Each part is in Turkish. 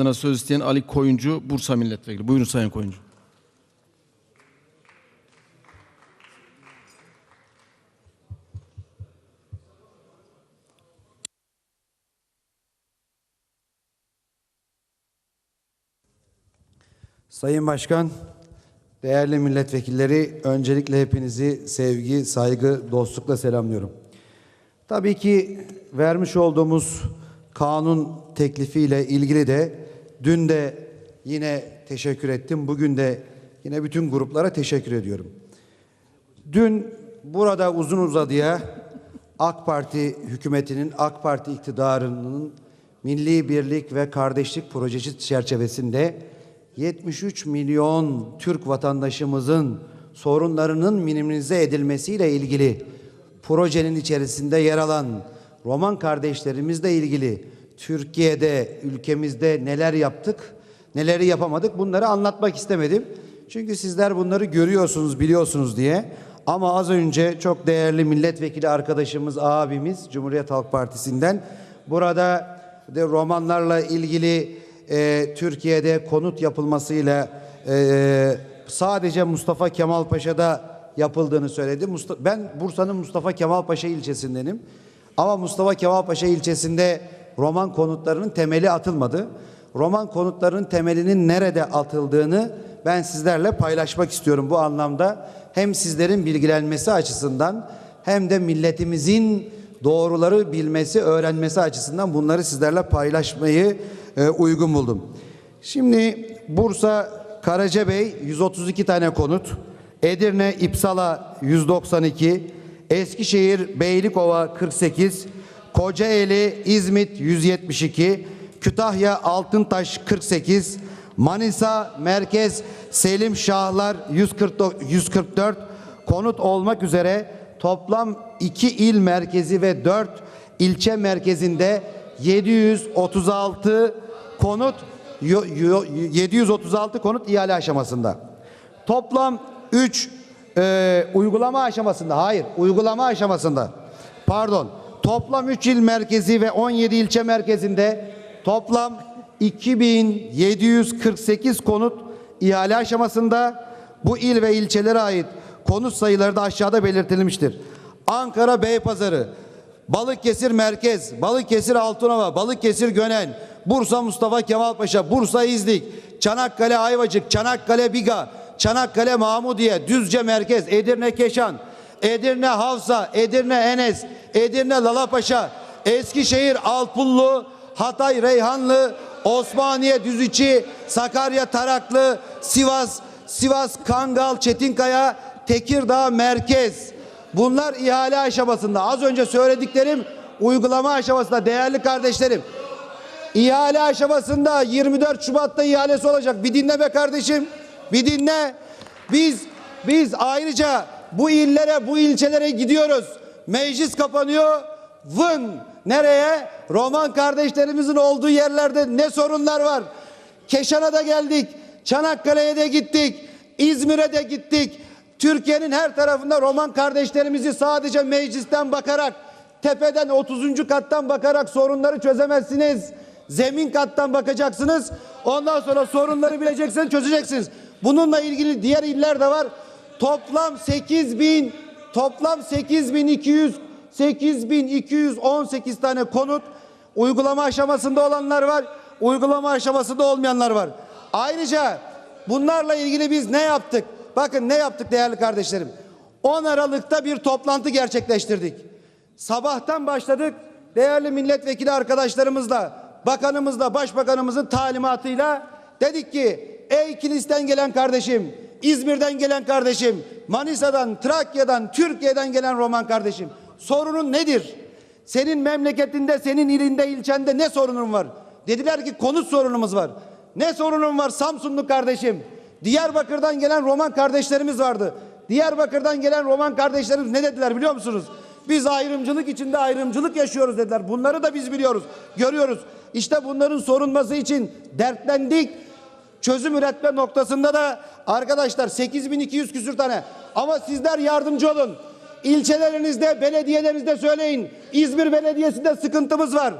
adına söz isteyen Ali Koyuncu, Bursa Milletvekili. Buyurun Sayın Koyuncu. Sayın Başkan, değerli milletvekilleri, öncelikle hepinizi sevgi, saygı, dostlukla selamlıyorum. Tabii ki vermiş olduğumuz kanun teklifiyle ilgili de dün de yine teşekkür ettim. Bugün de yine bütün gruplara teşekkür ediyorum. Dün burada uzun uzadıya AK Parti hükümetinin, AK Parti iktidarının milli birlik ve kardeşlik projesi çerçevesinde 73 milyon Türk vatandaşımızın sorunlarının minimize edilmesiyle ilgili projenin içerisinde yer alan Roman kardeşlerimizle ilgili Türkiye'de, ülkemizde neler yaptık, neleri yapamadık bunları anlatmak istemedim. Çünkü sizler bunları görüyorsunuz, biliyorsunuz diye. Ama az önce çok değerli milletvekili arkadaşımız, abimiz Cumhuriyet Halk Partisi'nden burada de romanlarla ilgili e, Türkiye'de konut yapılmasıyla e, sadece Mustafa Kemal Paşa'da yapıldığını söyledi. Musta- ben Bursa'nın Mustafa Kemal Paşa ilçesindenim. Ama Mustafa Kemal Paşa ilçesinde roman konutlarının temeli atılmadı. Roman konutlarının temelinin nerede atıldığını ben sizlerle paylaşmak istiyorum bu anlamda. Hem sizlerin bilgilenmesi açısından hem de milletimizin doğruları bilmesi, öğrenmesi açısından bunları sizlerle paylaşmayı e, uygun buldum. Şimdi Bursa Karacabey 132 tane konut, Edirne İpsala 192, Eskişehir Beylikova 48, Kocaeli İzmit 172, Kütahya Altıntaş 48, Manisa Merkez Selim Şahlar 144, 144 konut olmak üzere toplam 2 il merkezi ve 4 ilçe merkezinde 736 konut yo- yo- 736 konut ihale aşamasında. Toplam 3 uygulama aşamasında. Hayır, uygulama aşamasında. Pardon. Toplam 3 il merkezi ve 17 ilçe merkezinde toplam 2748 konut ihale aşamasında. Bu il ve ilçelere ait konut sayıları da aşağıda belirtilmiştir. Ankara Beypazarı, Balıkesir Merkez, Balıkesir Altınova, Balıkesir Gönen, Bursa Mustafa Kemal Paşa, Bursa İznik, Çanakkale Ayvacık, Çanakkale Biga, Çanakkale Mahmudiye, Düzce Merkez, Edirne Keşan, Edirne Havsa, Edirne Enes, Edirne Lalapaşa, Eskişehir Alpullu, Hatay Reyhanlı, Osmaniye Düziçi, Sakarya Taraklı, Sivas, Sivas Kangal, Çetinkaya, Tekirdağ Merkez. Bunlar ihale aşamasında. Az önce söylediklerim uygulama aşamasında değerli kardeşlerim. İhale aşamasında 24 Şubat'ta ihalesi olacak. Bir dinle be kardeşim. Bir dinle. Biz biz ayrıca bu illere, bu ilçelere gidiyoruz. Meclis kapanıyor. Vın. Nereye? Roman kardeşlerimizin olduğu yerlerde ne sorunlar var? Keşan'a da geldik. Çanakkale'ye de gittik. İzmir'e de gittik. Türkiye'nin her tarafında Roman kardeşlerimizi sadece meclisten bakarak, tepeden 30. kattan bakarak sorunları çözemezsiniz. Zemin kattan bakacaksınız. Ondan sonra sorunları bileceksiniz, çözeceksiniz. Bununla ilgili diğer iller de var. Toplam 8 bin, toplam 8200, 8218 tane konut uygulama aşamasında olanlar var. Uygulama aşamasında olmayanlar var. Ayrıca bunlarla ilgili biz ne yaptık? Bakın ne yaptık değerli kardeşlerim. 10 Aralık'ta bir toplantı gerçekleştirdik. Sabahtan başladık. Değerli milletvekili arkadaşlarımızla, bakanımızla, başbakanımızın talimatıyla dedik ki ey Kilis'ten gelen kardeşim, İzmir'den gelen kardeşim, Manisa'dan, Trakya'dan, Türkiye'den gelen Roman kardeşim sorunun nedir? Senin memleketinde, senin ilinde, ilçende ne sorunun var? Dediler ki konut sorunumuz var. Ne sorunun var Samsunlu kardeşim? Diyarbakır'dan gelen Roman kardeşlerimiz vardı. Diyarbakır'dan gelen Roman kardeşlerimiz ne dediler biliyor musunuz? Biz ayrımcılık içinde ayrımcılık yaşıyoruz dediler. Bunları da biz biliyoruz, görüyoruz. İşte bunların sorulması için dertlendik. Çözüm üretme noktasında da arkadaşlar 8200 küsür tane. Ama sizler yardımcı olun. İlçelerinizde, belediyelerinizde söyleyin. İzmir Belediyesi'nde sıkıntımız var.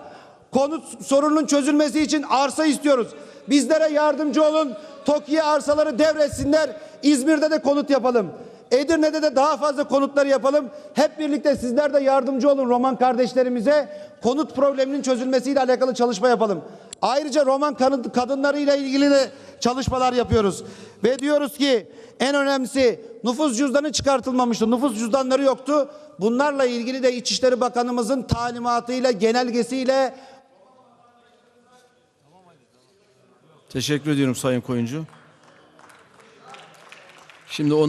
Konut sorunun çözülmesi için arsa istiyoruz. Bizlere yardımcı olun. TOKİ'ye arsaları devretsinler. İzmir'de de konut yapalım. Edirne'de de daha fazla konutları yapalım. Hep birlikte sizler de yardımcı olun Roman kardeşlerimize. Konut probleminin çözülmesiyle alakalı çalışma yapalım. Ayrıca Roman kadın- kadınlarıyla ilgili de çalışmalar yapıyoruz. Ve diyoruz ki en önemlisi nüfus cüzdanı çıkartılmamıştı. Nüfus cüzdanları yoktu. Bunlarla ilgili de İçişleri Bakanımızın talimatıyla, genelgesiyle Teşekkür ediyorum Sayın Koyuncu. Şimdi on